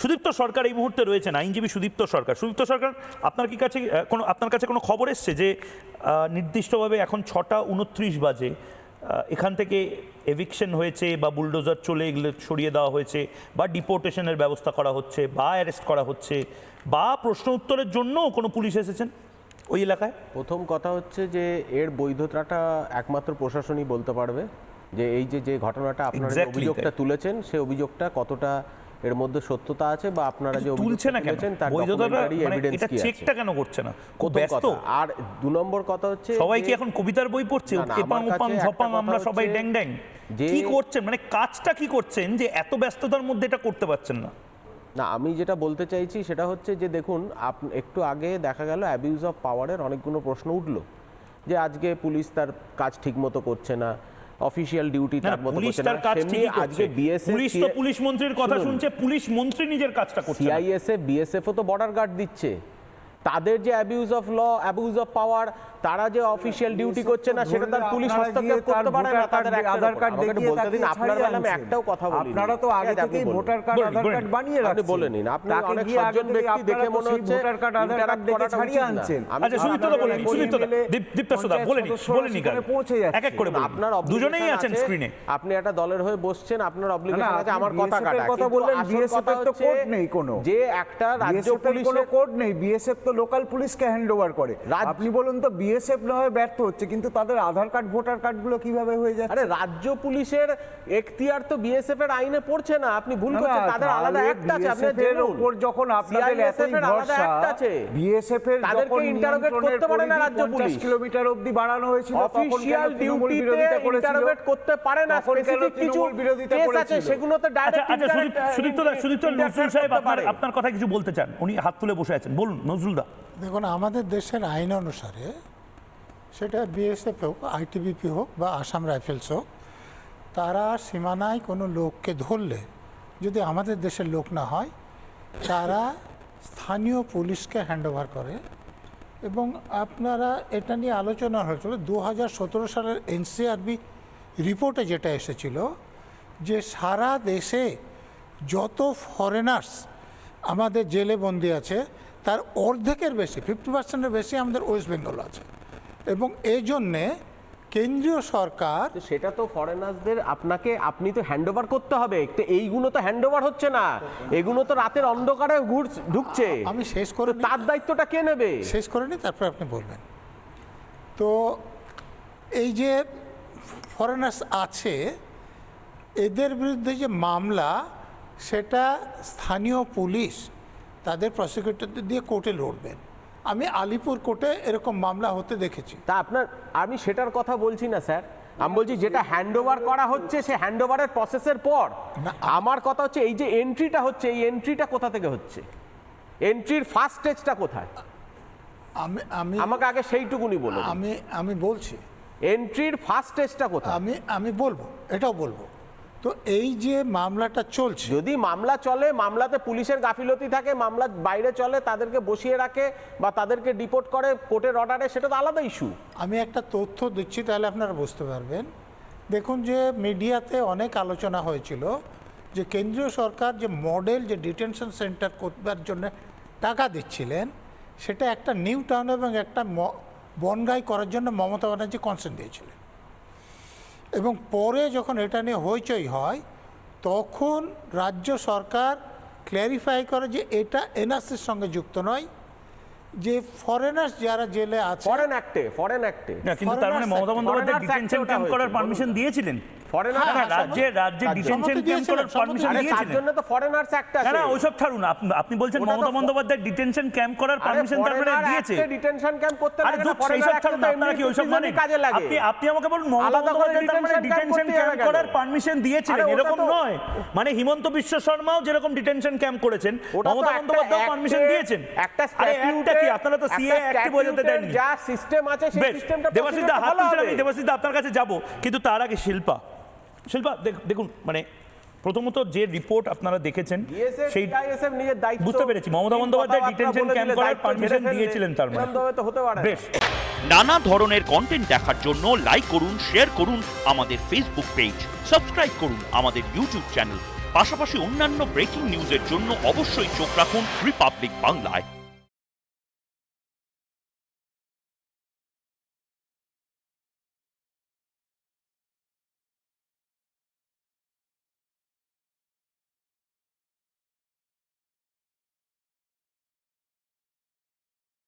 সুদীপ্ত সরকার এই মুহূর্তে রয়েছেন আইনজীবী সুদীপ্ত সরকার। সুদীপ্ত সরকার আপনার কি কাছে কোনো আপনার কাছে কোনো খবর এসছে যে নির্দিষ্টভাবে এখন ছটা উনত্রিশ বাজে এখান থেকে এভিকশন হয়েছে বা বুলডোজার চলে এগুলো সরিয়ে দেওয়া হয়েছে বা ডিপোর্টেশনের ব্যবস্থা করা হচ্ছে বা অ্যারেস্ট করা হচ্ছে বা প্রশ্ন উত্তরের জন্য কোনো পুলিশ এসেছেন ওই এলাকায়? প্রথম কথা হচ্ছে যে এর বৈধতাটা একমাত্র প্রশাসনই বলতে পারবে যে এই যে যে ঘটনাটা আপনারা যে অভিযোগটা তুলেছেন সেই অভিযোগটা কতটা এর মধ্যে সত্যতা আছে বা আপনারা যে তুলছে না কেন? মানে এভিডেন্স এটা কি আছে? চেকটা কেন করছে না? ব্যস্ত। আর দু নম্বর কথা হচ্ছে সবাই কি এখন কবিতার বই পড়ছে? এপাং ওপাং ঝপাং আমরা সবাই ড্যাং ড্যাং। কি করছেন? মানে কাজটা কি করছেন যে এত ব্যস্ততার মধ্যে এটা করতে পারছেন না? না আমি যেটা বলতে চাইছি সেটা হচ্ছে যে দেখুন আপ- একটু আগে দেখা গেল অ্যাবিউজ অফ পাওয়ারের অনেকগুলো প্রশ্ন উঠল। যে আজকে পুলিশ তার কাজ ঠিকমতো করছে না অফিসিয়াল ডিউটি তার মতো পুলিশ তার কাজ আজকে বিএসএফ পুলিশ তো পুলিশ মন্ত্রীর কথা শুনছে পুলিশ মন্ত্রী নিজের কাজটা করছে। সিআইএসএফ বিএসএফও তো বর্ডার গার্ড দিচ্ছে। তাদের যে abuse of law abuse of power তারা যে অফিসিয়াল ডিউটি করছে না সেটা তার পুলিশ হস্তক্ষেপ করতে পারে না তাদের আধার কার্ড দেখিয়ে বলতে দিন তাকে আপনার বেলা আমি একটাও কথা বলি আপনারা তো আগে থেকেই ভোটার কার্ড আধার কার্ড বানিয়ে আপনি রাখছেন। বলে নিন, আপনি অনেক সজ্জন ব্যক্তি দেখে মনে হচ্ছে ভোটার কার্ড আধার কার্ড দেখে ছাড়িয়ে আনছেন। আচ্ছা সুদীপ্তদা আপনারা বলে নিন কোলে সুদীপ্তদা মিলে দীপ- দীপ্তাশ্বদা পঞ্চায়েত বলে নিন বলে নিন পৌঁছে যাচ্ছে। এক এক করে বলুন। আপনার দুজনেই আছেন স্ক্রিনে আপনি একটা দলের হয়ে বসছেন আপনার অব্লিগেশন আছে আমার কথা কাটা। কথা বললেন, কথা এর তো কোড নেই কোনো। যে একটা রাজ্য বিএসএফ কোনো পুলিশের কোড নেই বিএসএফ তো লোকাল পুলিশকে হ্যান্ড ওভার করে। আপনি বলুন তো বিএসএফ না হয় ব্যর্থ হচ্ছে কিন্তু তাদের আধার কার্ড ভোটার কার্ডগুলো কীভাবে হয়ে যাচ্ছে? আরে রাজ্য পুলিশের এখতিয়ার তো বিএসএফ এর আইনে পড়ছে না। আপনি ভুল করছেন তাদের আলাদা অ্যাক্ট আছে আপনি জেনুন। ওপর যখন আপনাদের এতই আলাদা ভরসা আছে। বিএসএফ এর তাদেরকে নিয়ন্ত্রণের করতে পারে না রাজ্য 50 পুলিশ। কিলোমিটার অবধি বাড়ানো হয়েছিল তৃণমূল ডিউটিতে বিরোধিতা করেছিল? ইন্টারোগেট করতে পারে না স্পেসিফিক কিছু বিরোধিতা কেস আছে করেছিল? সেগুলোতে আচ্ছা ডাইরেক্ট আচ্ছা সুদীপ সুদীপ্তদা সুদীপ্ত নজরুল সাহেব আপনার আপনার কথা কিছু বলতে চান। উনি হাত তুলে বসে আছেন। বলুন নজরুলদা দেখুন, আমাদের দেশের আইন অনুসারে সেটা বিএসএফ হোক আইটিবিপি হোক বা আসাম রাইফেলস হোক, তারা সীমানায় কোনো লোককে ধরলে যদি আমাদের দেশের লোক না হয়, তারা স্থানীয় পুলিশকে হ্যান্ড ওভার করে এবং আপনারা এটা নিয়ে আলোচনা হয়েছিল দু হাজার সতেরো সালের এনসিআরবি রিপোর্টে যেটা এসেছিল যে সারা দেশে যত ফরেনার্স আমাদের জেলে বন্দি আছে তার অর্ধেকের বেশি ফিফটি পার্সেন্টের বেশি আমাদের ওয়েস্ট বেঙ্গল আছে। এবং এই জন্যে কেন্দ্রীয় সরকার সেটা তো ফরেনার্সদের আপনাকে আপনি তো হ্যান্ড ওভার করতে হবে। তো এইগুলো তো হ্যান্ড ওভার হচ্ছে না। এগুলো তো রাতের অন্ধকারে ঢুকছে। আমি শেষ করে তার দায়িত্বটা কে নেবে? শেষ করে নিই তারপর আপনি বলবেন। তো এই যে ফরেনার্স আছে এদের বিরুদ্ধে যে মামলা সেটা স্থানীয় পুলিশ তাদের প্রসিকিউটরদের দিয়ে কোর্টে লড়বেন। আমি আলিপুর কোর্টে এরকম মামলা হতে দেখেছি। তা আপনার আমি সেটার কথা বলছি না স্যার। আমি বলছি যেটা হ্যান্ড করা হচ্ছে সে হ্যান্ড ওভারের প্রসেসের পর। আমার কথা হচ্ছে এই যে এন্ট্রিটা হচ্ছে এই এন্ট্রিটা কোথা থেকে হচ্ছে? এন্ট্রির ফার্স্ট স্টেজটা কোথায়? আমি আমি আমাকে আগে সেইটুকুনি বলুন। আমি আমি বলছি। এন্ট্রির ফার্স্ট স্টেজটা কোথায়? আমি আমি বলব এটাও বলব। তো এই যে মামলাটা চলছে যদি মামলা চলে মামলাতে পুলিশের গাফিলতি থাকে মামলা বাইরে চলে তাদেরকে বসিয়ে রাখে বা তাদেরকে ডিপোর্ট করে কোর্টের অর্ডারে সেটা তো আলাদা ইস্যু। আমি একটা তথ্য দিচ্ছি তাহলে আপনারা বুঝতে পারবেন। দেখুন যে মিডিয়াতে অনেক আলোচনা হয়েছিল যে কেন্দ্রীয় সরকার যে মডেল যে ডিটেনশন সেন্টার করবার জন্য টাকা দিচ্ছিলেন সেটা একটা নিউ টাউন এবং একটা বনগাই করার জন্য মমতা ব্যানার্জি কনসেন্ট দিয়েছিলেন। এবং পরে যখন এটা নিয়ে হইচই হয় তখন রাজ্য সরকার ক্ল্যারিফাই করে যে এটা এনআরসির সঙ্গে যুক্ত নয় যে ফরেনার্স যারা জেলে আছে ফরেন অ্যাক্টে ফরেন অ্যাক্টে কিন্তু তার মানে মমতা বন্দ্যোপাধ্যায় ডিটেনশন ক্যাম্প করার পারমিশন দিয়েছিলেন? ফরেনার না, না, রাজ্যে রাজ্যে ডিটেনশন ক্যাম্প করার পারমিশন আরে তার জন্য তো ফরেনার্স অ্যাক্ট আছে না ওইসব ছাড়ুন আপনি- আপনি বলছেন মমতা বন্দ্যোপাধ্যায় ডিটেনশন ক্যাম্প করার পারমিশন তার মানে দিয়েছে। ডিটেনশন ক্যাম্প করতে আরে না ফরেনার ছাড়ুন আপনারা কি ওইসব prison-ই কাজে লাগে। আপনি আপনি আমাকে বলুন মমতা বন্দ্যোপাধ্যায় তার মানে ডিটেনশন ক্যাম্প করার পারমিশন দিয়েছিলেন এরকম নয়। মানে হিমন্ত বিশ্ব শর্মাও যেরকম ডিটেনশন ক্যাম্প করেছেন মমতা বন্দ্যোপাধ্যায় পারমিশন দিয়েছেন। একটা কি? আপনারা তো সিএ অ্যাক্টে বোঝাতে দেননি। যা সিস্টেম আছে সেই সিস্টেমটা দেবাশিসদা হাত তুলছেন আমি আপনার কাছে যাব কিন্তু তার আগে শিল্পা। শিল্পা দেখুন মানে প্রথমত যে রিপোর্ট আপনারা দেখেছেন সেই সেই নিজের দায়িত্ব বুঝতে পেরেছি। মমতা বন্দ্যোপাধ্যায় ডিটেনশন ক্যাম্প করার পারমিশন দিয়েছিলেন তার মানে। তো হতে পারে বেশ। নানা ধরনের কন্টেন্ট দেখার জন্য লাইক করুন শেয়ার করুন আমাদের ফেসবুক পেজ সাবস্ক্রাইব করুন আমাদের ইউটিউব চ্যানেল পাশাপাশি অন্যান্য ব্রেকিং নিউজের জন্য অবশ্যই চোখ রাখুন রিপাবলিক বাংলায়